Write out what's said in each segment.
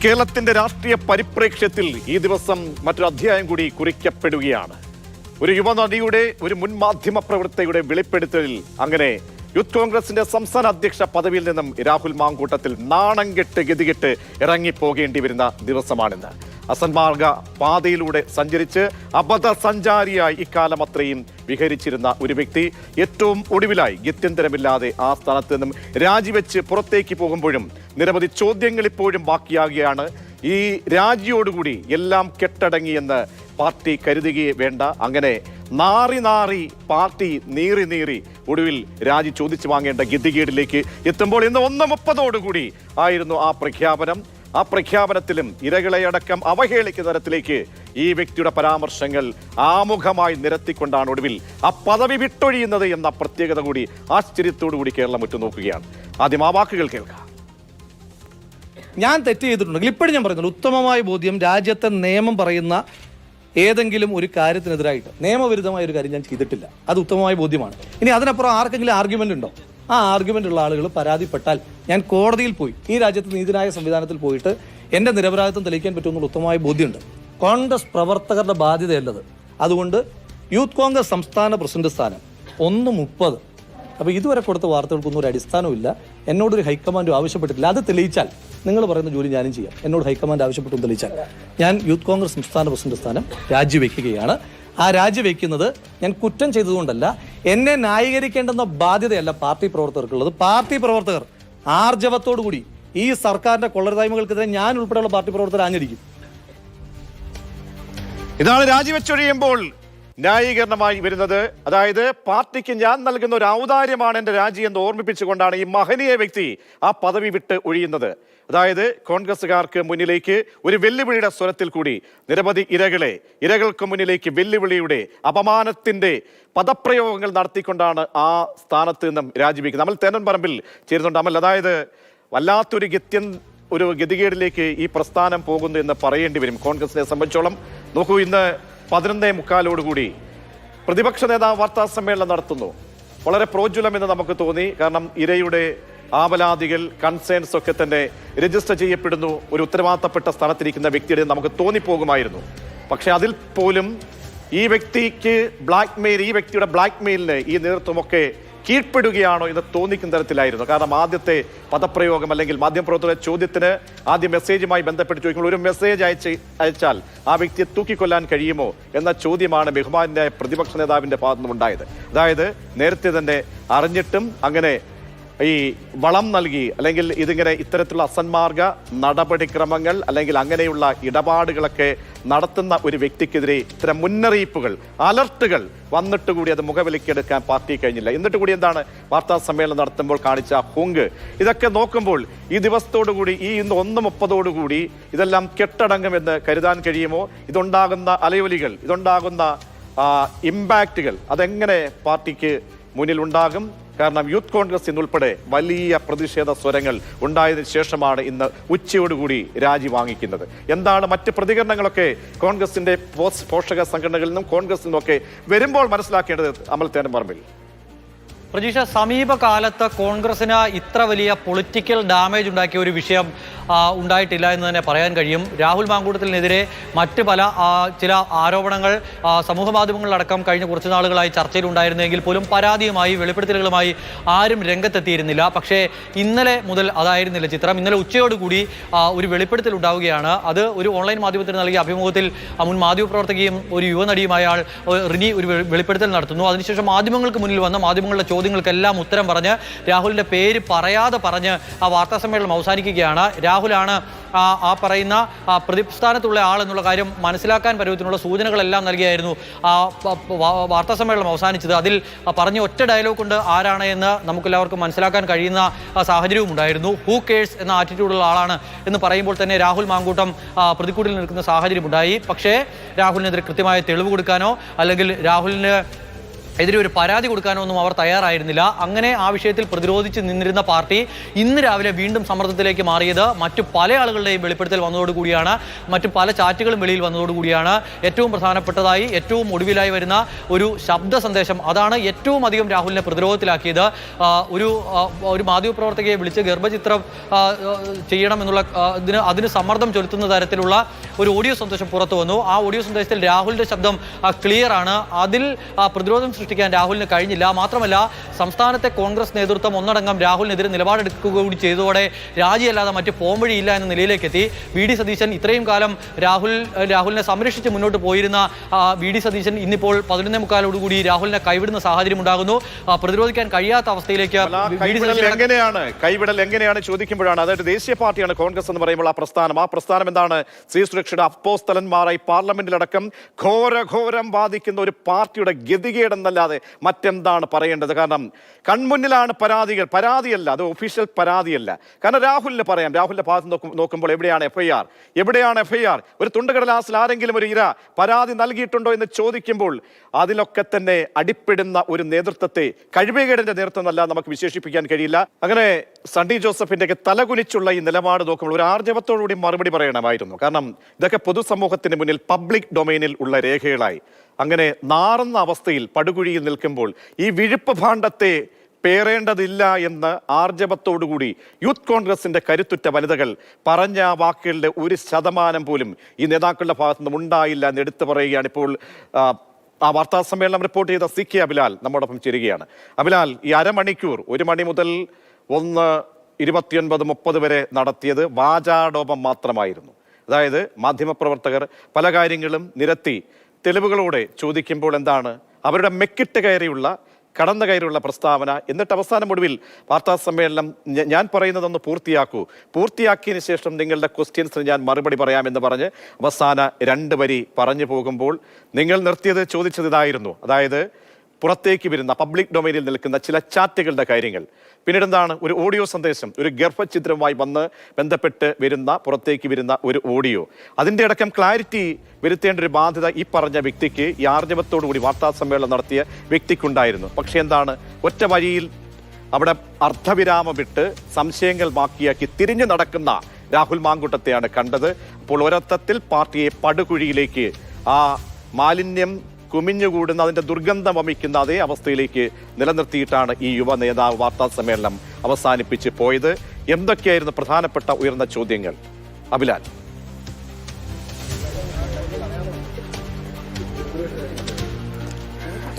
കേരളത്തിന്റെ രാഷ്ട്രീയ പരിപ്രേക്ഷ്യത്തിൽ ഈ ദിവസം മറ്റൊരു അധ്യായം കൂടി കുറിക്കപ്പെടുകയാണ്. ഒരു യുവനടിയുടെ ഒരു മുൻ മാധ്യമ പ്രവർത്തകയുടെ വെളിപ്പെടുത്തലിൽ അങ്ങനെ യൂത്ത് കോൺഗ്രസിന്റെ സംസ്ഥാന അധ്യക്ഷ പദവിയിൽ നിന്നും രാഹുൽ മാങ്കൂട്ടത്തിൽ നാണം കെട്ട് ഗതികെട്ട് ഇറങ്ങിപ്പോകേണ്ടി വരുന്ന ദിവസമാണിന്ന്. അസന്മാർഗ പാതയിലൂടെ സഞ്ചരിച്ച് അബദ്ധ സഞ്ചാരിയായി ഇക്കാലം അത്രയും വിഹരിച്ചിരുന്ന ഒരു വ്യക്തി ഏറ്റവും ഒടുവിലായി ഗത്യന്തരമില്ലാതെ ആ സ്ഥാനത്ത് നിന്നും രാജിവെച്ച് പുറത്തേക്ക് പോകുമ്പോഴും നിരവധി ചോദ്യങ്ങൾ ഇപ്പോഴും ബാക്കിയാകുകയാണ് ഈ രാജിയോടുകൂടി എല്ലാം കെട്ടടങ്ങിയെന്ന് പാർട്ടി കരുതുകയേ വേണ്ട. അങ്ങനെ നാറി നാറി പാർട്ടി നീറി നീറി ഒടുവിൽ രാജി ചോദിച്ചു വാങ്ങേണ്ട ഗതികേടിലേക്ക് എത്തുമ്പോൾ ഇന്ന് ഒന്ന് മുപ്പതോടുകൂടി ആയിരുന്നു ആ പ്രഖ്യാപനം. ആ പ്രഖ്യാപനത്തിലും ഇരകളെയടക്കം അവഹേളിക്കുന്ന തരത്തിലേക്ക് ഈ വ്യക്തിയുടെ പരാമർശങ്ങൾ ആമുഖമായി നിരത്തിക്കൊണ്ടാണ് ഒടുവിൽ ആ പദവി വിട്ടൊഴിയുന്നത് എന്ന പ്രത്യേകത കൂടി ആശ്ചര്യത്തോടു കൂടി കേരളം ഉറ്റുനോക്കുകയാണ്. ആദ്യം ആ വാക്കുകൾ കേൾക്കാം. ഞാൻ തെറ്റ് ചെയ്തിട്ടുണ്ടെങ്കിൽ ഇപ്പോഴും ഞാൻ പറയുന്നത് ഉത്തമമായ ബോധ്യം രാജ്യത്തെ നിയമം പറയുന്ന ഏതെങ്കിലും ഒരു കാര്യത്തിനെതിരായിട്ട് നിയമവിരുദ്ധമായ ഒരു കാര്യം ഞാൻ ചെയ്തിട്ടില്ല. അത് ഉത്തമമായ ബോധ്യമാണ്. ഇനി അതിനപ്പുറം ആർക്കെങ്കിലും ആർഗ്യുമെന്റ് ഉണ്ടോ? ആ ആർഗ്യുമെന്റ് ഉള്ള ആളുകൾ പരാതിപ്പെട്ടാൽ ഞാൻ കോടതിയിൽ പോയി. ഈ രാജ്യത്ത് നീതിന്യായ സംവിധാനത്തിൽ പോയിട്ട് എന്റെ നിരപരാധിത്വം തെളിയിക്കാൻ പറ്റുമെന്നുള്ള ഉത്തമമായ ബോധ്യമുണ്ട്. കോൺഗ്രസ് പ്രവർത്തകരുടെ ബാധ്യതയല്ലത്. അതുകൊണ്ട് യൂത്ത് കോൺഗ്രസ് സംസ്ഥാന പ്രസിഡന്റ് സ്ഥാനം ഒന്ന് മുപ്പത്. അപ്പോൾ ഇതുവരെ കൊടുത്ത വാർത്തകൾക്കൊന്നും ഒരു അടിസ്ഥാനമില്ല എന്നോടൊരു ഹൈക്കമാൻഡ് ആവശ്യപ്പെട്ടിട്ടില്ല. അത് തെളിയിച്ചാൽ നിങ്ങൾ പറയുന്ന ജോലി ഞാനും ചെയ്യാം. എന്നോട് ഹൈക്കമാൻഡ് ആവശ്യപ്പെട്ടു തെളിയിച്ചാൽ ഞാൻ യൂത്ത് കോൺഗ്രസ് സംസ്ഥാന പ്രസിഡന്റ് സ്ഥാനം രാജിവെക്കുകയാണ്. ആ രാജിവെക്കുന്നത് ഞാൻ കുറ്റം ചെയ്തതുകൊണ്ടല്ല എന്നെ ന്യായീകരിക്കേണ്ടെന്ന ബാധ്യതയല്ല പാർട്ടി പ്രവർത്തകർക്കുള്ളത്. പാർട്ടി പ്രവർത്തകർ ആർജവത്തോടു കൂടി ഈ സർക്കാരിന്റെ കൊള്ളരുതായ്മകൾക്കെതിരെ ഞാൻ ഉൾപ്പെടെയുള്ള പാർട്ടി പ്രവർത്തകർ ആഞ്ഞടിക്കും. ഇതാണ് രാജിവെച്ചൊഴിയുമ്പോൾ ന്യായീകരണമായി വരുന്നത്. അതായത് പാർട്ടിക്ക് ഞാൻ നൽകുന്ന ഒരു ഔദാര്യമാണ് എന്റെ രാജി എന്ന് ഓർമ്മിപ്പിച്ചുകൊണ്ടാണ് ഈ മഹനീയ വ്യക്തി ആ പദവി വിട്ട് ഒഴിയുന്നത്. അതായത് കോൺഗ്രസ്സുകാർക്ക് മുന്നിലേക്ക് ഒരു വെല്ലുവിളിയുടെ സ്വരത്തിൽ കൂടി നിരവധി ഇരകളെ ഇരകൾക്ക് മുന്നിലേക്ക് വെല്ലുവിളിയുടെ അപമാനത്തിന്റെ പദപ്രയോഗങ്ങൾ നടത്തിക്കൊണ്ടാണ് ആ സ്ഥാനത്ത് നിന്നും രാജിവെക്കുന്നത്. നമ്മൾ തേനൻപറമ്പിൽ ചേരുന്നുണ്ട്. അമൽ അതായത് വല്ലാത്തൊരു ഗത്യൻ ഒരു ഗതികേടിലേക്ക് ഈ പ്രസ്ഥാനം പോകുന്നു എന്ന് പറയേണ്ടി വരും കോൺഗ്രസിനെ സംബന്ധിച്ചോളം. നോക്കൂ ഇന്ന് പതിനൊന്നേ മുക്കാലോടുകൂടി പ്രതിപക്ഷ നേതാവ് വാർത്താ സമ്മേളനം നടത്തുന്നു. വളരെ പ്രോജ്വലം എന്ന് നമുക്ക് തോന്നി. കാരണം ഇരയുടെ ആപലാതികൾ കൺസേൺസ് ഒക്കെ തന്നെ രജിസ്റ്റർ ചെയ്യപ്പെടുന്നു. ഒരു ഉത്തരവാദിത്തപ്പെട്ട സ്ഥലത്തിരിക്കുന്ന വ്യക്തിയുടെ നമുക്ക് തോന്നിപ്പോകുമായിരുന്നു. പക്ഷേ അതിൽ പോലും ഈ വ്യക്തിക്ക് ബ്ലാക്ക് മെയിൽ ഈ വ്യക്തിയുടെ ബ്ലാക്ക് മെയിലിന് ഈ നേതൃത്വമൊക്കെ കീഴ്പ്പെടുകയാണോ എന്ന് തോന്നിക്കുന്ന തരത്തിലായിരുന്നു. കാരണം ആദ്യത്തെ പദപ്രയോഗം അല്ലെങ്കിൽ മാധ്യമപ്രവർത്തകരുടെ ചോദ്യത്തിന് ആദ്യ മെസ്സേജുമായി ബന്ധപ്പെട്ട് ചോദിക്കുമ്പോൾ ഒരു മെസ്സേജ് അയച്ച് അയച്ചാൽ ആ വ്യക്തിയെ തൂക്കിക്കൊല്ലാൻ കഴിയുമോ എന്ന ചോദ്യമാണ് ബഹുമാനായ പ്രതിപക്ഷ നേതാവിന്റെ ഭാഗത്തുനിന്നുണ്ടായത് അതായത് നേരത്തെ തന്നെ അറിഞ്ഞിട്ടും അങ്ങനെ ഈ വളം നൽകി അല്ലെങ്കിൽ ഇതിങ്ങനെ ഇത്തരത്തിലുള്ള അസന്മാർഗ നടപടിക്രമങ്ങൾ അല്ലെങ്കിൽ അങ്ങനെയുള്ള ഇടപാടുകളൊക്കെ നടത്തുന്ന ഒരു വ്യക്തിക്കെതിരെ ഇത്തരം മുന്നറിയിപ്പുകൾ അലർട്ടുകൾ വന്നിട്ട് കൂടി അത് മുഖവിലക്കെടുക്കാൻ പാർട്ടി കഴിഞ്ഞില്ല. എന്നിട്ട് കൂടി എന്താണ് വാർത്താ സമ്മേളനം നടത്തുമ്പോൾ കാണിച്ച ഹുങ്ക്. ഇതൊക്കെ നോക്കുമ്പോൾ ഈ ദിവസത്തോടു കൂടി ഈ ഇന്ന് ഒന്ന് മുപ്പതോടുകൂടി ഇതെല്ലാം കെട്ടടങ്ങുമെന്ന് കരുതാൻ കഴിയുമോ? ഇതുണ്ടാകുന്ന അലയൊലികൾ ഇതുണ്ടാകുന്ന ഇമ്പാക്റ്റുകൾ അതെങ്ങനെ പാർട്ടിക്ക് മുന്നിൽ ഉണ്ടാകും കാരണം യൂത്ത് കോൺഗ്രസ് ഇന്നുൾപ്പെടെ വലിയ പ്രതിഷേധ സ്വരങ്ങൾ ഉണ്ടായതിനു ശേഷമാണ് ഇന്ന് ഉച്ചയോടുകൂടി രാജി വാങ്ങിക്കുന്നത്. എന്താണ് മറ്റ് പ്രതികരണങ്ങളൊക്കെ കോൺഗ്രസിന്റെ പോഷക സംഘടനകളിൽ നിന്നും കോൺഗ്രസിൽ നിന്നൊക്കെ വരുമ്പോൾ മനസ്സിലാക്കേണ്ടത് അമൽ തേനം പറമ്പിൽ? പ്രജീഷ സമീപകാലത്ത് കോൺഗ്രസിന് ഇത്ര വലിയ പൊളിറ്റിക്കൽ ഡാമേജ് ഉണ്ടാക്കിയ ഒരു വിഷയം ഉണ്ടായിട്ടില്ല എന്ന് തന്നെ പറയാൻ കഴിയും. രാഹുൽ മാങ്കൂട്ടത്തിനെതിരെ മറ്റ് പല ചില ആരോപണങ്ങൾ സമൂഹ മാധ്യമങ്ങളിലടക്കം കഴിഞ്ഞ കുറച്ച് നാളുകളായി ചർച്ചയിലുണ്ടായിരുന്നെങ്കിൽ പോലും പരാതിയുമായി വെളിപ്പെടുത്തലുകളുമായി ആരും രംഗത്തെത്തിയിരുന്നില്ല. പക്ഷേ ഇന്നലെ മുതൽ അതായിരുന്നില്ല ചിത്രം. ഇന്നലെ ഉച്ചയോടുകൂടി ഒരു വെളിപ്പെടുത്തൽ ഉണ്ടാവുകയാണ്. അത് ഒരു ഓൺലൈൻ മാധ്യമത്തിന് നൽകിയ അഭിമുഖത്തിൽ മുൻ മാധ്യമപ്രവർത്തകയും ഒരു യുവനടിയുമായ ആൾ റിനി ഒരു വെളി- വെളിപ്പെടുത്തൽ നടത്തുന്നു. അതിനുശേഷം മാധ്യമങ്ങൾക്ക് മുന്നിൽ വന്ന മാധ്യമങ്ങളുടെ ചോദ്യങ്ങൾക്കെല്ലാം ഉത്തരം പറഞ്ഞ് രാഹുലിന്റെ പേര് പറയാതെ പറഞ്ഞ് ആ വാർത്താ സമ്മേളനം അവസാനിക്കുകയാണ്. രാഹുലാണ് ആ പറയുന്ന പ്രതിസ്ഥാനത്തുള്ള ആൾ എന്നുള്ള കാര്യം മനസ്സിലാക്കാൻ പരുവത്തിനുള്ള സൂചനകളെല്ലാം നൽകിയായിരുന്നു ആ വാർത്താ സമ്മേളനം അവസാനിച്ചത്. അതിൽ പറഞ്ഞ ഒറ്റ ഡയലോഗ് കൊണ്ട് ആരാണ് എന്ന് നമുക്കെല്ലാവർക്കും മനസ്സിലാക്കാൻ കഴിയുന്ന സാഹചര്യവും ഉണ്ടായിരുന്നു. ഹൂ കേഴ്സ് എന്ന ആറ്റിറ്റ്യൂഡുള്ള ആളാണ് എന്ന് പറയുമ്പോൾ തന്നെ രാഹുൽ മാങ്കൂട്ടം പ്രതിക്കൂട്ടിൽ നിൽക്കുന്ന സാഹചര്യം ഉണ്ടായി. പക്ഷേ രാഹുലിനെതിരെ കൃത്യമായ തെളിവ് കൊടുക്കാനോ അല്ലെങ്കിൽ രാഹുലിന് എതിരെ ഒരു പരാതി കൊടുക്കാനൊന്നും അവർ തയ്യാറായിരുന്നില്ല. അങ്ങനെ ആ വിഷയത്തിൽ പ്രതിരോധിച്ച് നിന്നിരുന്ന പാർട്ടി ഇന്ന് രാവിലെ വീണ്ടും സമ്മർദ്ദത്തിലേക്ക് മാറിയത് മറ്റു പല ആളുകളുടെയും വെളിപ്പെടുത്തൽ വന്നതോടുകൂടിയാണ് മറ്റു പല ചാറ്റുകളും വെളിയിൽ വന്നതോടുകൂടിയാണ് ഏറ്റവും പ്രധാനപ്പെട്ടതായി ഏറ്റവും ഒടുവിലായി വരുന്ന ഒരു ശബ്ദ സന്ദേശം. അതാണ് ഏറ്റവും അധികം രാഹുലിനെ പ്രതിരോധത്തിലാക്കിയത്. ഒരു ഒരു മാധ്യമപ്രവർത്തകയെ വിളിച്ച് ഗർഭചിത്രം ചെയ്യണം എന്നുള്ള ഇതിന് അതിന് സമ്മർദ്ദം ചെലുത്തുന്ന തരത്തിലുള്ള ഒരു ഓഡിയോ സന്ദേശം പുറത്തു വന്നു. ആ ഓഡിയോ സന്ദേശത്തിൽ രാഹുലിന്റെ ശബ്ദം ക്ലിയർ ആണ്. അതിൽ പ്രതിരോധം സൃഷ്ടിക്കാൻ രാഹുലിന് കഴിഞ്ഞില്ല. മാത്രമല്ല സംസ്ഥാനത്തെ കോൺഗ്രസ് നേതൃത്വം ഒന്നടങ്കം രാഹുലിനെതിരെ നിലപാടെടുക്കുക കൂടി ചെയ്തതോടെ രാജിയല്ലാതെ മറ്റ് പോംവഴിയില്ല എന്ന നിലയിലേക്ക് എത്തി. വി ഡി സതീശൻ ഇത്രയും കാലം രാഹുൽ രാഹുലിനെ സംരക്ഷിച്ച് മുന്നോട്ട് പോയിരുന്ന വി ഡി സതീശൻ ഇന്നിപ്പോൾ പതിനൊന്നേ മുക്കാലോടുകൂടി രാഹുലിനെ കൈവിടുന്ന സാഹചര്യം ഉണ്ടാകുന്നു. പ്രതിരോധിക്കാൻ കഴിയാത്ത അവസ്ഥയിലേക്ക് എങ്ങനെയാണ്? കൈവിടൽ എങ്ങനെയാണ് ചോദിക്കുമ്പോഴാണ്? അതായത് ദേശീയ പാർട്ടിയാണ് കോൺഗ്രസ് എന്ന് പറയുമ്പോൾ ആ പ്രസ്ഥാനം. ആ പ്രസ്ഥാനം എന്താണ്? സ്ത്രീ സുരക്ഷയുടെ അപ്പോസ്തലന്മാരായി പാർലമെന്റിലടക്കം ഘോരഘോരം ബാധിക്കുന്ന ഒരു പാർട്ടിയുടെ ഗതികേടെന്നല്ലാതെ മറ്റെന്താണ് പറയേണ്ടത്? കാരണം കൺമുന്നിലാണ് പരാതികൾ. പരാതിയല്ല അത് ഒഫീഷ്യൽ പരാതിയല്ല. കാരണം രാഹുലിന് പറയാം. രാഹുലിന്റെ ഭാഗത്ത് നോക്കും- നോക്കുമ്പോൾ എവിടെയാണ് എഫ് എവിടെയാണ് എഫ് ഒരു തുണ്ടുകടലാസിൽ ആരെങ്കിലും ഒരു ഇര പരാതി നൽകിയിട്ടുണ്ടോ എന്ന് ചോദിക്കുമ്പോൾ അതിലൊക്കെ തന്നെ അടിപ്പെടുന്ന ഒരു നേതൃത്വത്തെ കഴിവേകേടിന്റെ നേതൃത്വം എന്നല്ല നമുക്ക് വിശേഷിപ്പിക്കാൻ കഴിയില്ല. അങ്ങനെ സണ്ണി തലകുലിച്ചുള്ള തലകുനിച്ചുള്ള ഈ നിലപാട് നോക്കുമ്പോൾ ഒരു ആർജവത്തോടുകൂടി മറുപടി പറയണമായിരുന്നു. കാരണം ഇതൊക്കെ പൊതുസമൂഹത്തിന് മുന്നിൽ പബ്ലിക് ഡൊമൈനിൽ ഉള്ള രേഖകളായി. അങ്ങനെ നാറുന്ന അവസ്ഥയിൽ പടുകുഴിയിൽ നിൽക്കുമ്പോൾ ഈ വിഴുപ്പ് ഭാണ്ഡത്തെ പേറേണ്ടതില്ല എന്ന് ആർജവത്തോടുകൂടി യൂത്ത് കോൺഗ്രസിന്റെ കരുത്തുറ്റ വനിതകൾ പറഞ്ഞ വാക്കുകളുടെ ഒരു ശതമാനം പോലും ഈ നേതാക്കളുടെ ഭാഗത്തു നിന്നും ഉണ്ടായില്ല എന്ന് എടുത്തു പറയുകയാണ് ഇപ്പോൾ ആ വാർത്താ സമ്മേളനം റിപ്പോർട്ട് ചെയ്ത സി കെ അബിലാൽ നമ്മോടൊപ്പം ചേരുകയാണ്. അബിലാൽ ഈ അരമണിക്കൂർ ഒരു മണി മുതൽ ഒന്ന് ഇരുപത്തിയൊൻപത് മുപ്പത് വരെ നടത്തിയത് വാചാടോപം മാത്രമായിരുന്നു. അതായത് മാധ്യമപ്രവർത്തകർ പല കാര്യങ്ങളും നിരത്തി തെളിവുകളോടെ ചോദിക്കുമ്പോൾ എന്താണ്? അവരുടെ മെക്കിട്ട് കയറിയുള്ള കടന്നു കയറിയുള്ള പ്രസ്താവന. എന്നിട്ട് അവസാനം ഒടുവിൽ വാർത്താ സമ്മേളനം ഞാൻ പറയുന്നതൊന്ന് പൂർത്തിയാക്കൂ. പൂർത്തിയാക്കിയതിന് ശേഷം നിങ്ങളുടെ ക്വസ്റ്റ്യൻസിന് ഞാൻ മറുപടി പറയാമെന്ന് പറഞ്ഞ് അവസാന രണ്ട് വരി പറഞ്ഞു പോകുമ്പോൾ നിങ്ങൾ നിർത്തിയത് ചോദിച്ചത് ഇതായിരുന്നു. അതായത് പുറത്തേക്ക് വരുന്ന പബ്ലിക് ഡൊമൈനിൽ നിൽക്കുന്ന ചില ചാറ്റുകളുടെ കാര്യങ്ങൾ. പിന്നീട് എന്താണ് ഒരു ഓഡിയോ സന്ദേശം ഒരു ഗർഭചിത്രവുമായി വന്ന് ബന്ധപ്പെട്ട് വരുന്ന പുറത്തേക്ക് വരുന്ന ഒരു ഓഡിയോ അതിന്റെ അടക്കം ക്ലാരിറ്റി വരുത്തേണ്ട ഒരു ബാധ്യത ഈ പറഞ്ഞ വ്യക്തിക്ക് ഈ ആർജവത്തോടു കൂടി വാർത്താ സമ്മേളനം നടത്തിയ വ്യക്തിക്കുണ്ടായിരുന്നു. പക്ഷെ എന്താണ്? ഒറ്റ വഴിയിൽ അവിടെ അർദ്ധവിരാമം വിട്ട് സംശയങ്ങൾ ബാക്കിയാക്കി തിരിഞ്ഞു നടക്കുന്ന രാഹുൽ മാങ്കുട്ടത്തെയാണ് കണ്ടത്. അപ്പോൾ ഒരർത്ഥത്തിൽ പാർട്ടിയെ പടുകുഴിയിലേക്ക് ആ മാലിന്യം കുമിഞ്ഞുകൂടുന്ന അതിന്റെ ദുർഗന്ധം വമിക്കുന്ന അതേ അവസ്ഥയിലേക്ക് നിലനിർത്തിയിട്ടാണ് ഈ യുവ നേതാവ് വാർത്താ സമ്മേളനം അവസാനിപ്പിച്ച് പോയത്. എന്തൊക്കെയായിരുന്നു പ്രധാനപ്പെട്ട ഉയർന്ന ചോദ്യങ്ങൾ? അബിലാൽ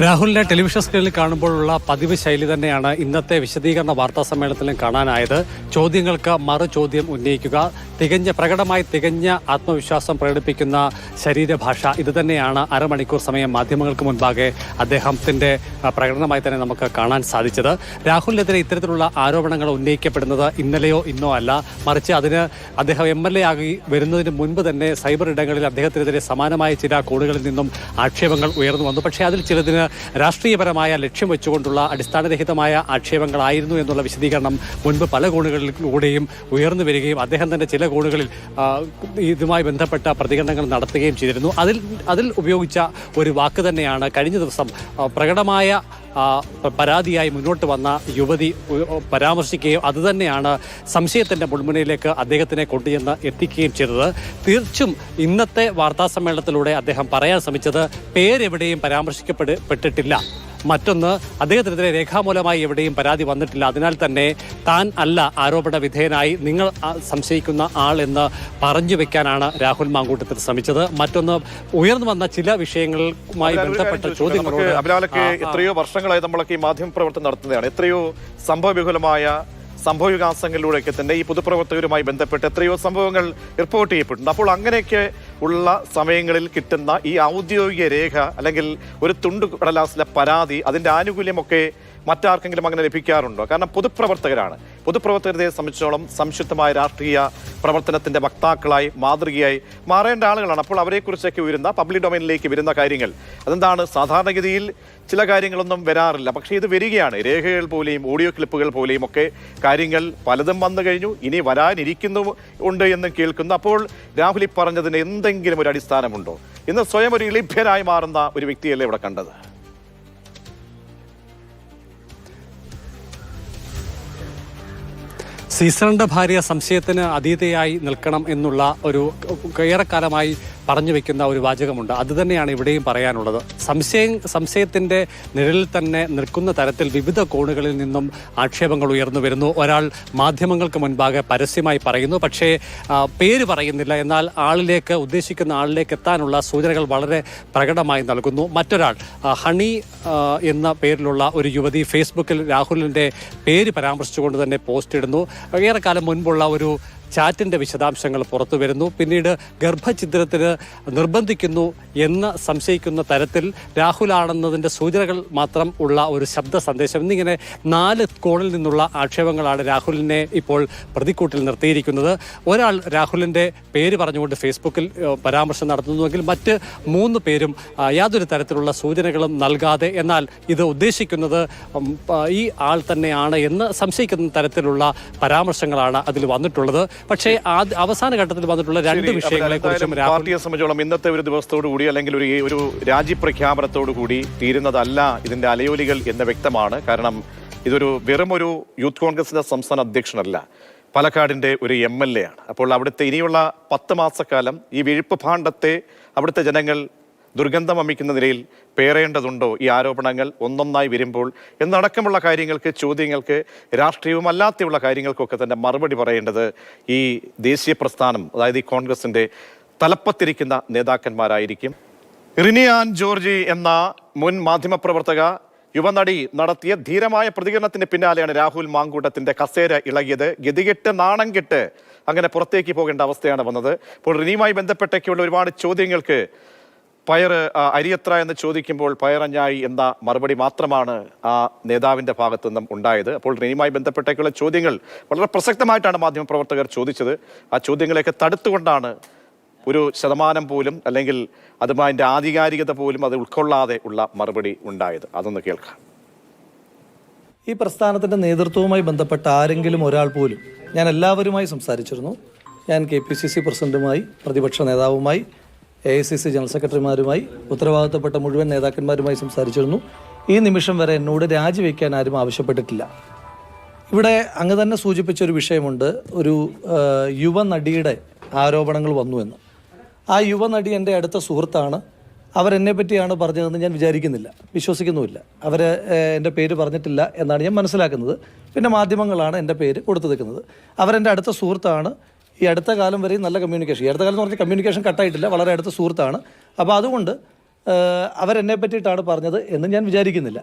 രാഹുലിനെ ടെലിവിഷൻ സ്ക്രീനിൽ കാണുമ്പോഴുള്ള പതിവ് ശൈലി തന്നെയാണ് ഇന്നത്തെ വിശദീകരണ വാർത്താ സമ്മേളനത്തിലും കാണാനായത്. ചോദ്യങ്ങൾക്ക് മറു ചോദ്യം ഉന്നയിക്കുക തികഞ്ഞ പ്രകടമായി തികഞ്ഞ ആത്മവിശ്വാസം പ്രകടിപ്പിക്കുന്ന ശരീരഭാഷ ഇത് തന്നെയാണ് അരമണിക്കൂർ സമയം മാധ്യമങ്ങൾക്ക് മുൻപാകെ അദ്ദേഹത്തിന്റെ പ്രകടനമായി തന്നെ നമുക്ക് കാണാൻ സാധിച്ചത്. രാഹുലിനെതിരെ ഇത്തരത്തിലുള്ള ആരോപണങ്ങൾ ഉന്നയിക്കപ്പെടുന്നത് ഇന്നലെയോ ഇന്നോ അല്ല. മറിച്ച് അതിന് അദ്ദേഹം എം എൽ എ ആകി വരുന്നതിന് മുൻപ് തന്നെ സൈബർ ഇടങ്ങളിൽ അദ്ദേഹത്തിനെതിരെ സമാനമായ ചില കോണുകളിൽ നിന്നും ആക്ഷേപങ്ങൾ ഉയർന്നു വന്നു. പക്ഷേ അതിൽ ചിലതിന് രാഷ്ട്രീയപരമായ ലക്ഷ്യം വെച്ചുകൊണ്ടുള്ള അടിസ്ഥാനരഹിതമായ ആക്ഷേപങ്ങളായിരുന്നു എന്നുള്ള വിശദീകരണം മുൻപ് പല കോണുകളിലൂടെയും ഉയർന്നു വരികയും അദ്ദേഹം തന്നെ ചില കോണുകളിൽ ഇതുമായി ബന്ധപ്പെട്ട പ്രതികരണങ്ങൾ നടത്തുകയും ചെയ്തിരുന്നു. അതിൽ അതിൽ ഉപയോഗിച്ച ഒരു വാക്ക് തന്നെയാണ് കഴിഞ്ഞ ദിവസം പ്രകടമായ പരാതിയായി മുന്നോട്ട് വന്ന യുവതി പരാമർശിക്കുകയും അതുതന്നെയാണ് സംശയത്തിന്റെ മുൾമുനയിലേക്ക് അദ്ദേഹത്തിനെ കൊണ്ടുചെന്ന് എത്തിക്കുകയും ചെയ്തത്. തീർച്ചും ഇന്നത്തെ വാർത്താ സമ്മേളനത്തിലൂടെ അദ്ദേഹം പറയാൻ ശ്രമിച്ചത് പേരെവിടെയും പരാമർശിക്കപ്പെട്ടിട്ടില്ല മറ്റൊന്ന് അദ്ദേഹത്തിനെതിരെ രേഖാമൂലമായി എവിടെയും പരാതി വന്നിട്ടില്ല. അതിനാൽ തന്നെ താൻ അല്ല ആരോപണ വിധേയനായി നിങ്ങൾ സംശയിക്കുന്ന ആൾ എന്ന് പറഞ്ഞു വെക്കാനാണ് രാഹുൽ മാങ്കൂട്ടത്തിൽ ശ്രമിച്ചത്. മറ്റൊന്ന് ഉയർന്നു വന്ന ചില വിഷയങ്ങളുമായി ബന്ധപ്പെട്ട? ചോദ്യങ്ങളോട് എത്രയോ വർഷങ്ങളായി നമ്മളൊക്കെ ഈ മാധ്യമ പ്രവർത്തനം നടത്തുന്നതാണ്. എത്രയോ സംഭവവിഹുലമായ സംഭവവികാസങ്ങളിലൂടെയൊക്കെ തന്നെ ഈ പൊതുപ്രവർത്തകരുമായി ബന്ധപ്പെട്ട് എത്രയോ സംഭവങ്ങൾ റിപ്പോർട്ട് ചെയ്യപ്പെട്ടിട്ടുണ്ട്. അപ്പോൾ അങ്ങനെയൊക്കെ ഉള്ള സമയങ്ങളിൽ കിട്ടുന്ന ഈ ഔദ്യോഗിക രേഖ അല്ലെങ്കിൽ ഒരു തുണ്ട് കടലാസിലെ പരാതി അതിന്റെ ആനുകൂല്യമൊക്കെ മറ്റാർക്കെങ്കിലും അങ്ങനെ ലഭിക്കാറുണ്ടോ? കാരണം പൊതുപ്രവർത്തകരാണ്. പൊതുപ്രവർത്തകരെ സംബന്ധിച്ചോളം സംശുദ്ധമായ രാഷ്ട്രീയ പ്രവർത്തനത്തിന്റെ വക്താക്കളായി മാതൃകയായി മാറേണ്ട ആളുകളാണ്. അപ്പോൾ അവരെക്കുറിച്ചൊക്കെ ഉയരുന്ന പബ്ലിക് ഡൊമൈനിലേക്ക് വരുന്ന കാര്യങ്ങൾ. അതെന്താണ്? സാധാരണഗതിയിൽ ചില കാര്യങ്ങളൊന്നും വരാറില്ല. പക്ഷേ ഇത് വരികയാണ്. രേഖകൾ പോലെയും ഓഡിയോ ക്ലിപ്പുകൾ പോലെയും ഒക്കെ കാര്യങ്ങൾ പലതും വന്നു കഴിഞ്ഞു. ഇനി വരാനിരിക്കുന്നു ഉണ്ട് എന്ന് കേൾക്കുന്നു. അപ്പോൾ രാഹുൽ പറഞ്ഞതിന് എന്തെങ്കിലും ഒരു അടിസ്ഥാനമുണ്ടോ? ഇന്ന് സ്വയം ഒരു ഇളിഭ്യനായി മാറുന്ന ഒരു വ്യക്തിയല്ലേ ഇവിടെ കണ്ടത്? സീസറിന്റെ ഭാര്യ സംശയത്തിന് അതീതയായി നിൽക്കണം എന്നുള്ള ഒരു ഏറെക്കാലമായി പറഞ്ഞു വെക്കുന്ന ഒരു വാചകമുണ്ട്. അത് തന്നെയാണ് ഇവിടെയും പറയാനുള്ളത്. സംശയം സംശയത്തിന്റെ നിഴലിൽ തന്നെ നിൽക്കുന്ന തരത്തിൽ വിവിധ കോണുകളിൽ നിന്നും ആക്ഷേപങ്ങൾ ഉയർന്നു വരുന്നു. ഒരാൾ മാധ്യമങ്ങൾക്ക് മുൻപാകെ പരസ്യമായി പറയുന്നു. പക്ഷേ പേര് പറയുന്നില്ല. എന്നാൽ ആളിലേക്ക് ഉദ്ദേശിക്കുന്ന ആളിലേക്ക് എത്താനുള്ള സൂചനകൾ വളരെ പ്രകടമായി നൽകുന്നു. മറ്റൊരാൾ ഹണി എന്ന പേരിലുള്ള ഒരു യുവതി ഫേസ്ബുക്കിൽ രാഹുലിന്റെ പേര് പരാമർശിച്ചുകൊണ്ട് തന്നെ പോസ്റ്റ് ഇടുന്നു. ഏറെക്കാലം മുൻപുള്ള ഒരു ചാറ്റിന്റെ വിശദാംശങ്ങൾ പുറത്തു വരുന്നു. പിന്നീട് ഗർഭഛിദ്രത്തിന് നിർബന്ധിക്കുന്നു എന്ന് സംശയിക്കുന്ന തരത്തിൽ രാഹുലാണെന്നതിന്റെ സൂചനകൾ മാത്രം ഉള്ള ഒരു ശബ്ദ സന്ദേശം. എന്നിങ്ങനെ നാല് കോണിൽ നിന്നുള്ള ആക്ഷേപങ്ങളാണ് രാഹുലിനെ ഇപ്പോൾ പ്രതിക്കൂട്ടിൽ നിർത്തിയിരിക്കുന്നത്. ഒരാൾ രാഹുലിന്റെ പേര് പറഞ്ഞുകൊണ്ട് ഫേസ്ബുക്കിൽ പരാമർശം നടത്തുന്നുവെങ്കിൽ മറ്റ് മൂന്ന് പേരും യാതൊരു തരത്തിലുള്ള സൂചനകളും നൽകാതെ എന്നാൽ ഇത് ഉദ്ദേശിക്കുന്നത് ഈ ആൾ തന്നെയാണ് എന്ന് സംശയിക്കുന്ന തരത്തിലുള്ള പരാമർശങ്ങളാണ് അതിൽ വന്നിട്ടുള്ളത്. പക്ഷേ അവസാന ഘട്ടത്തിൽ വന്നിട്ടുള്ള രണ്ട് വിഷയങ്ങളെ കുറിച്ചും പാർട്ടിയെ സംബന്ധിച്ചോളം ഇന്നത്തെ ഒരു ദിവസത്തോടു കൂടി അല്ലെങ്കിൽ ഒരു ഒരു രാജ്യപ്രഖ്യാപനത്തോടു കൂടി തീരുന്നതല്ല ഇതിന്റെ അലയോലികൾ എന്ന് വ്യക്തമാണ്. കാരണം ഇതൊരു വെറും ഒരു യൂത്ത് കോൺഗ്രസിന്റെ സംസ്ഥാന അധ്യക്ഷനല്ല പാലക്കാടിന്റെ ഒരു എം എൽ എ ആണ്. അപ്പോൾ അവിടുത്തെ ഇനിയുള്ള പത്ത് മാസക്കാലം ഈ വിഴുപ്പ് ഭാണ്ഡത്തെ അവിടുത്തെ ജനങ്ങൾ ദുർഗന്ധം അമിക്കുന്ന നിലയിൽ പേറേണ്ടതുണ്ടോ ഈ ആരോപണങ്ങൾ ഒന്നൊന്നായി വരുമ്പോൾ? എന്നടക്കമുള്ള കാര്യങ്ങൾക്ക് ചോദ്യങ്ങൾക്ക് രാഷ്ട്രീയവും അല്ലാത്തയുള്ള കാര്യങ്ങൾക്കൊക്കെ തന്നെ മറുപടി പറയേണ്ടത് ഈ ദേശീയ പ്രസ്ഥാനം അതായത് ഈ കോൺഗ്രസിന്റെ തലപ്പത്തിരിക്കുന്ന നേതാക്കന്മാരായിരിക്കും. റിനിയാൻ ജോർജി എന്ന മുൻ മാധ്യമപ്രവർത്തക യുവനടി നടത്തിയ ധീരമായ പ്രതികരണത്തിന് പിന്നാലെയാണ് രാഹുൽ മാങ്കൂട്ടത്തിന്റെ കസേര ഇളകിയത്. ഗതികെട്ട് നാണം കെട്ട് അങ്ങനെ പുറത്തേക്ക് പോകേണ്ട അവസ്ഥയാണ് വന്നത്. ഇപ്പോൾ റിനിയുമായി ബന്ധപ്പെട്ടൊക്കെയുള്ള ഒരുപാട് ചോദ്യങ്ങൾക്ക് പയർ അരിയത്ര എന്ന് ചോദിക്കുമ്പോൾ പയറഞ്ഞായി എന്ന മറുപടി മാത്രമാണ് ആ നേതാവിന്റെ ഭാഗത്തു നിന്നും ഉണ്ടായത്. അപ്പോൾ റിനിയുമായി ബന്ധപ്പെട്ടേക്കുള്ള ചോദ്യങ്ങൾ വളരെ പ്രസക്തമായിട്ടാണ് മാധ്യമപ്രവർത്തകർ ചോദിച്ചത്. ആ ചോദ്യങ്ങളെയൊക്കെ തടുത്തുകൊണ്ടാണ് ഒരു ശതമാനം പോലും അല്ലെങ്കിൽ അതുമായി ആധികാരികത പോലും അത് ഉൾക്കൊള്ളാതെ ഉള്ള മറുപടി ഉണ്ടായത്. അതൊന്ന് കേൾക്കാം. ഈ പ്രസ്ഥാനത്തിന്റെ നേതൃത്വവുമായി ബന്ധപ്പെട്ട ആരെങ്കിലും ഒരാൾ പോലും ഞാൻ എല്ലാവരുമായി സംസാരിച്ചിരുന്നു. ഞാൻ കെ പി സി സി പ്രസിഡന്റുമായി പ്രതിപക്ഷ നേതാവുമായി A I C C general സെക്രട്ടറിമാരുമായി ഉത്തരവാദിത്തപ്പെട്ട മുഴുവൻ നേതാക്കന്മാരുമായി സംസാരിച്ചിരുന്നു. ഈ നിമിഷം വരെ എന്നോട് രാജിവെക്കാൻ ആരും ആവശ്യപ്പെട്ടിട്ടില്ല. ഇവിടെ അങ്ങ് തന്നെ സൂചിപ്പിച്ച ഒരു വിഷയമുണ്ട്. ഒരു യുവ യുവനടിയുടെ ആരോപണങ്ങൾ വന്നു എന്ന്. ആ യുവനടി എന്റെ അടുത്ത സുഹൃത്താണ്. അവരെന്നെ പറ്റിയാണ് പറഞ്ഞതെന്ന് ഞാൻ വിചാരിക്കുന്നില്ല. വിശ്വസിക്കുന്നുമില്ല. അവർ എന്റെ പേര് പറഞ്ഞിട്ടില്ല എന്നാണ് ഞാൻ മനസ്സിലാക്കുന്നത്. പിന്നെ മാധ്യമങ്ങളാണ് എന്റെ പേര് കൊടുത്തു നിൽക്കുന്നത് അവരെന്റെ അടുത്ത സുഹൃത്താണ്. ഈ അടുത്ത കാലം വരെയും നല്ല കമ്മ്യൂണിക്കേഷൻ ഈ അടുത്ത കാലം എന്ന് പറഞ്ഞാൽ കമ്മ്യൂണിക്കേഷൻ കട്ടായിട്ടില്ല വളരെ അടുത്ത സുഹൃത്താണ്. അപ്പോൾ അതുകൊണ്ട് അവരെന്നെ പറ്റിയിട്ടാണ് പറഞ്ഞത് എന്ന് ഞാൻ വിചാരിക്കുന്നില്ല.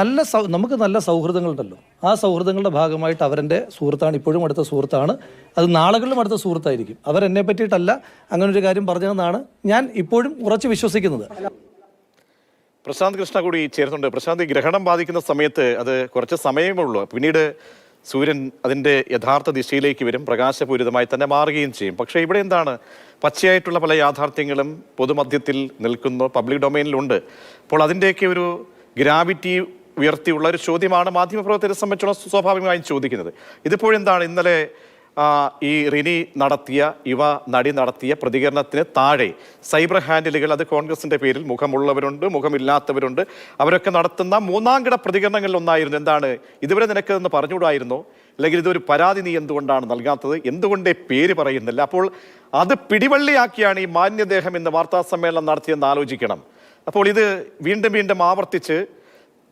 നല്ല നമുക്ക് നല്ല സൗഹൃദങ്ങളുണ്ടല്ലോ. ആ സൗഹൃദങ്ങളുടെ ഭാഗമായിട്ട് അവരെന്റെ സുഹൃത്താണ് ഇപ്പോഴും അടുത്ത സുഹൃത്താണ്. അത് നാളുകളിലും അടുത്ത സുഹൃത്തായിരിക്കും. അവരെന്നെ പറ്റിയിട്ടല്ല അങ്ങനെ ഒരു കാര്യം പറഞ്ഞതെന്നാണ് ഞാൻ ഇപ്പോഴും ഉറച്ചു വിശ്വസിക്കുന്നത്. പ്രശാന്ത് കൃഷ്ണ കൂടി ചേർന്നുണ്ട്. പ്രശാന്ത് ഗ്രഹണം ബാധിക്കുന്ന സമയത്ത് അത് കുറച്ച് സമയമേ ഉള്ളൂ. പിന്നീട് സൂര്യൻ അതിന്റെ യഥാർത്ഥ ദിശയിലേക്ക് വരും പ്രകാശപൂരിതമായി തന്നെ മാറുകയും ചെയ്യും. പക്ഷേ ഇവിടെ എന്താണ്? പച്ചയായിട്ടുള്ള പല യാഥാർത്ഥ്യങ്ങളും പൊതുമധ്യത്തിൽ നിൽക്കുന്നു പബ്ലിക് ഡൊമൈനിലുണ്ട്. അപ്പോൾ അതിന്റെയൊക്കെ ഒരു ഗ്രാവിറ്റി ഉയർത്തിയുള്ള ഒരു ചോദ്യമാണ് മാധ്യമപ്രവർത്തകരെ സംബന്ധിച്ചുള്ള സ്വാഭാവികമായും ചോദിക്കുന്നത്. ഇതിപ്പോഴെന്താണ്? ഇന്നലെ ഈ റിനി നടത്തിയ ഇവ നടി നടത്തിയ പ്രതികരണത്തിന് താഴെ സൈബർ ഹാൻഡിലുകൾ അത് കോൺഗ്രസിന്റെ പേരിൽ മുഖമുള്ളവരുണ്ട് മുഖമില്ലാത്തവരുണ്ട്. അവരൊക്കെ നടത്തുന്ന മൂന്നാംകിട പ്രതികരണങ്ങളിലൊന്നായിരുന്നു. എന്താണ്? ഇതുവരെ നിനക്കതെന്ന് പറഞ്ഞുകൂടായിരുന്നോ? അല്ലെങ്കിൽ ഇതൊരു പരാതി നീ എന്തുകൊണ്ടാണ് നൽകാത്തത്? എന്തുകൊണ്ടേ പേര് പറയുന്നില്ല? അപ്പോൾ അത് പിടിവള്ളിയാക്കിയാണ് ഈ മാന്യദേഹം ഇന്ന് വാർത്താ സമ്മേളനം നടത്തിയെന്ന് ആലോചിക്കണം. അപ്പോൾ ഇത് വീണ്ടും വീണ്ടും ആവർത്തിച്ച്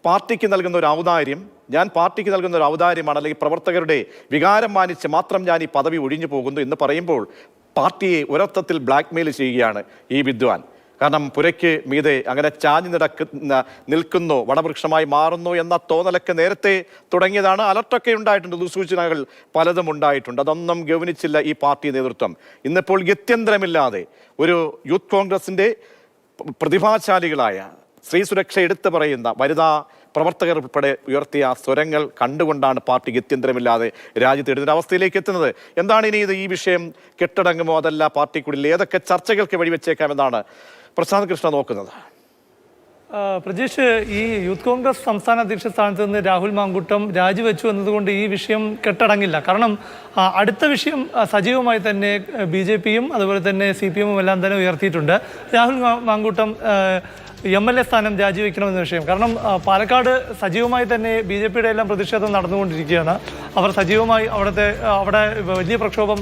പാർട്ടിക്ക് നൽകുന്ന ഒരു ഔദാര്യം ഞാൻ പാർട്ടിക്ക് നൽകുന്ന ഒരു ഔദാര്യമാണ് അല്ലെങ്കിൽ പ്രവർത്തകരുടെ വികാരം മാനിച്ച് മാത്രം ഞാൻ ഈ പദവി ഒഴിഞ്ഞു പോകുന്നു എന്ന് പറയുമ്പോൾ പാർട്ടിയെ ഒരർത്ഥത്തിൽ ബ്ലാക്ക്മെയിൽ ചെയ്യുകയാണ് ഈ വിദ്വാൻ. കാരണം പുരയ്ക്ക് മീതെ അങ്ങനെ ചാഞ്ഞു നടക്കുന്ന നിൽക്കുന്നു വടവൃക്ഷമായി മാറുന്നു എന്ന തോന്നലൊക്കെ നേരത്തെ തുടങ്ങിയതാണ്. അലർട്ടൊക്കെ ഉണ്ടായിട്ടുണ്ട്. ദുസൂചനകൾ പലതും ഉണ്ടായിട്ടുണ്ട്. അതൊന്നും ഗവനിച്ചില്ല ഈ പാർട്ടി നേതൃത്വം. ഇന്നിപ്പോൾ ഗത്യന്തരമില്ലാതെ ഒരു യൂത്ത് കോൺഗ്രസിന്റെ പ്രതിഭാശാലികളായ സ്ത്രീ സുരക്ഷ എടുത്തു പറയുന്ന വനിതാ പ്രവർത്തകർ ഉൾപ്പെടെ ഉയർത്തിയ സ്വരങ്ങൾ കണ്ടുകൊണ്ടാണ് പാർട്ടി ഗത്യന്തരമില്ലാതെ രാജ്യത്ത് എഴുതുന്ന അവസ്ഥയിലേക്ക് എത്തുന്നത്. എന്താണ് ഇനി ഇത് ഈ വിഷയം കെട്ടടങ്ങുമോ അതല്ല പാർട്ടിക്കുള്ളിൽ ഏതൊക്കെ ചർച്ചകൾക്ക് വഴിവെച്ചേക്കാമെന്നാണ് പ്രശാന്ത് കൃഷ്ണ നോക്കുന്നത്. പ്രജീഷ് ഈ യൂത്ത് കോൺഗ്രസ് സംസ്ഥാന അധ്യക്ഷ സ്ഥാനത്ത് നിന്ന് രാഹുൽ മാങ്കുട്ടം രാജിവെച്ചു എന്നതുകൊണ്ട് ഈ വിഷയം കെട്ടടങ്ങില്ല. കാരണം അടുത്ത വിഷയം സജീവമായി തന്നെ ബി ജെ പിയും അതുപോലെ തന്നെ സി പി എമ്മും എല്ലാം തന്നെ ഉയർത്തിയിട്ടുണ്ട്. Rahul Mankoottam M L A സ്ഥാനം രാജിവെക്കണമെന്ന വിഷയം. കാരണം പാലക്കാട് സജീവമായി തന്നെ ബി ജെ പിയുടെ എല്ലാം പ്രതിഷേധം നടന്നുകൊണ്ടിരിക്കുകയാണ്. അവർ സജീവമായി അവിടുത്തെ അവിടെ വലിയ പ്രക്ഷോഭം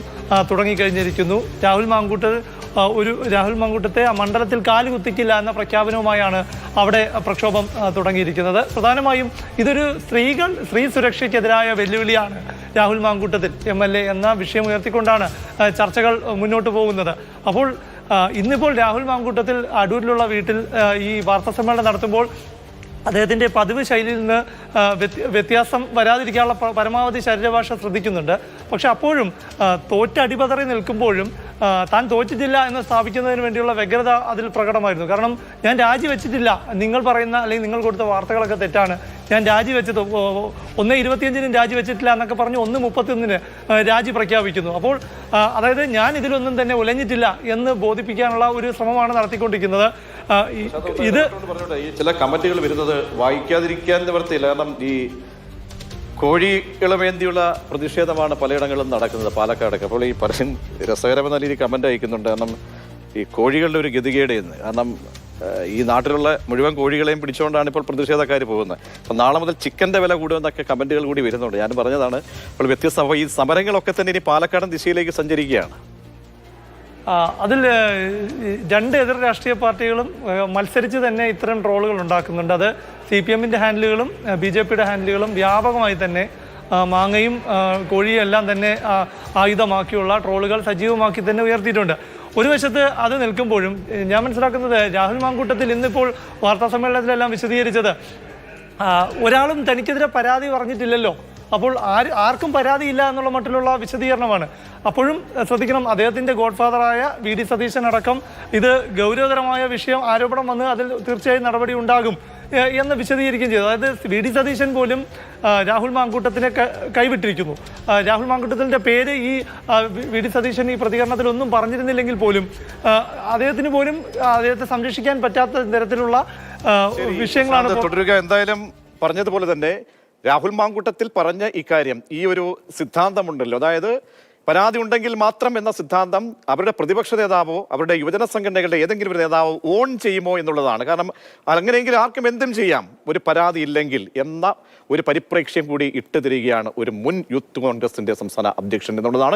തുടങ്ങിക്കഴിഞ്ഞിരിക്കുന്നു. രാഹുൽ മാങ്കൂട്ടർ ആ, ഒരു രാഹുൽ മങ്കുട്ടത്തെ മണ്ഡലത്തിൽ കാലു കുത്തിക്കില്ല എന്ന പ്രഖ്യാപനവുമായാണ് അവിടെ പ്രക്ഷോഭം തുടങ്ങിയിരിക്കുന്നത്. പ്രധാനമായും ഇതൊരു സ്ത്രീകൾ സ്ത്രീ സുരക്ഷയ്ക്കെതിരായ വെല്ലുവിളിയാണ് Rahul Mamkootathil. M L A എന്ന വിഷയം ഉയർത്തിക്കൊണ്ടാണ് ചർച്ചകൾ മുന്നോട്ട് പോകുന്നത്. അപ്പോൾ ഇന്നിപ്പോൾ രാഹുൽ മാങ്കൂട്ടത്തിൽ അടൂരിലുള്ള വീട്ടിൽ ഈ വാർത്താ സമ്മേളനം നടത്തുമ്പോൾ അദ്ദേഹത്തിന്റെ പതിവ് ശൈലിയിൽ നിന്ന് വ്യത്യാസം വരാതിരിക്കാനുള്ള പരമാവധി ശരീരഭാഷ ശ്രദ്ധിക്കുന്നുണ്ട്. പക്ഷെ അപ്പോഴും തോറ്റടിപതറി നിൽക്കുമ്പോഴും താൻ തോറ്റിട്ടില്ല എന്ന് സ്ഥാപിക്കുന്നതിന് വേണ്ടിയുള്ള വ്യഗ്രത അതിൽ പ്രകടമായിരുന്നു. കാരണം ഞാൻ രാജിവെച്ചിട്ടില്ല. നിങ്ങൾ പറയുന്ന അല്ലെങ്കിൽ നിങ്ങൾ കൊടുത്ത വാർത്തകളൊക്കെ തെറ്റാണ്. ഞാൻ രാജിവെച്ചത്. ഒന്ന് ഇരുപത്തിയഞ്ചിനും രാജിവെച്ചിട്ടില്ല എന്നൊക്കെ പറഞ്ഞ് ഒന്ന് മുപ്പത്തിയൊന്നിന് ആ, രാജി പ്രഖ്യാപിക്കുന്നു. അപ്പോൾ അതായത് ഞാൻ ഇതിലൊന്നും തന്നെ ഉലഞ്ഞിട്ടില്ല എന്ന് ബോധിപ്പിക്കാനുള്ള ഒരു ശ്രമമാണ് നടത്തിക്കൊണ്ടിരിക്കുന്നത്. ഇത് ചില കമ്മിറ്റികൾ വരുന്നത് വായിക്കാതിരിക്കാൻ നിവർത്തിയില്ല. കാരണം ഈ കോഴികളമേന്തിയുള്ള പ്രതിഷേധമാണ് പലയിടങ്ങളിലും നടക്കുന്നത് പാലക്കാടൊക്കെ. അപ്പോൾ ഈ പലരും രസകരമെന്ന രീതിയിൽ കമന്റ് അയക്കുന്നുണ്ട്. കാരണം ഈ കോഴികളുടെ ഒരു ഗതികേട് എന്ന്. കാരണം ഈ നാട്ടിലുള്ള മുഴുവൻ കോഴികളെയും പിടിച്ചുകൊണ്ടാണ് ഇപ്പോൾ പ്രതിഷേധക്കാർ പോകുന്നത്. അപ്പം നാളെ മുതൽ ചിക്കന്റെ വില കൂടുമെന്നൊക്കെ കമന്റുകൾ കൂടി വരുന്നുണ്ട്. ഞാൻ പറഞ്ഞതാണ് അപ്പോൾ വ്യത്യസ്ത ഈ സമരങ്ങളൊക്കെ തന്നെ ഇനി പാലക്കാടൻ ദിശയിലേക്ക് സഞ്ചരിക്കുകയാണ്. അതിൽ രണ്ട് എതിർ രാഷ്ട്രീയ പാർട്ടികളും മത്സരിച്ച് തന്നെ ഇത്തരം ട്രോളുകൾ ഉണ്ടാക്കുന്നുണ്ട്. അത് സി പി എമ്മിന്റെ ഹാൻഡിലുകളും ബി ജെ പിയുടെ ഹാൻഡിലുകളും വ്യാപകമായി തന്നെ മാങ്ങയും കോഴിയും എല്ലാം തന്നെ ആയുധമാക്കിയുള്ള ട്രോളുകൾ സജീവമാക്കി തന്നെ ഉയർത്തിയിട്ടുണ്ട്. ഒരു വശത്ത് അത് നിൽക്കുമ്പോഴും ഞാൻ മനസ്സിലാക്കുന്നത് രാഹുൽ മാങ്കൂട്ടത്തിൽ ഇന്നിപ്പോൾ വാർത്താ സമ്മേളനത്തിലെല്ലാം വിശദീകരിച്ചത് ഒരാളും തനിക്കെതിരെ പരാതി പറഞ്ഞിട്ടില്ലല്ലോ. അപ്പോൾ ആര് ആർക്കും പരാതിയില്ല എന്നുള്ള മട്ടിലുള്ള വിശദീകരണമാണ്. അപ്പോഴും ശ്രദ്ധിക്കണം അദ്ദേഹത്തിന്റെ ഗോഡ്ഫാദറായ വി ഡി സതീശൻ അടക്കം ഇത് ഗൗരവതരമായ വിഷയം ആരോപണം വന്ന് അതിൽ തീർച്ചയായും നടപടി ഉണ്ടാകും എന്ന് വിശദീകരിക്കുകയും ചെയ്തു. അതായത് വി ഡി സതീശൻ പോലും രാഹുൽ മാങ്കൂട്ടത്തിനെ കൈവിട്ടിരിക്കുന്നു. രാഹുൽ മാങ്കൂട്ടത്തിന്റെ പേര് ഈ വി ഡി സതീശൻ ഈ പ്രതികരണത്തിലൊന്നും പറഞ്ഞിരുന്നില്ലെങ്കിൽ പോലും അദ്ദേഹത്തിന് പോലും അദ്ദേഹത്തെ സംരക്ഷിക്കാൻ പറ്റാത്ത തരത്തിലുള്ള വിഷയങ്ങളാണ് തുടരുക. എന്തായാലും പറഞ്ഞതുപോലെ തന്നെ രാഹുൽ മാങ്കൂട്ടത്തിൽ പറഞ്ഞ ഇക്കാര്യം ഈ ഒരു സിദ്ധാന്തമുണ്ടല്ലോ. അതായത് പരാതി ഉണ്ടെങ്കിൽ മാത്രം എന്ന സിദ്ധാന്തം അവരുടെ പ്രതിപക്ഷ നേതാവോ അവരുടെ യുവജന സംഘടനകളുടെ ഏതെങ്കിലും ഒരു നേതാവോ ഓൺ ചെയ്യുമോ എന്നുള്ളതാണ്. കാരണം അങ്ങനെയെങ്കിൽ ആർക്കും എന്തും ചെയ്യാം. ഒരു പരാതി ഇല്ലെങ്കിൽ എന്ന ഒരു പരിപ്രേക്ഷ്യം കൂടി ഇട്ടുതരികയാണ് ഒരു മുൻ യൂത്ത് കോൺഗ്രസിന്റെ സംസ്ഥാന അധ്യക്ഷൻ എന്നുള്ളതാണ്.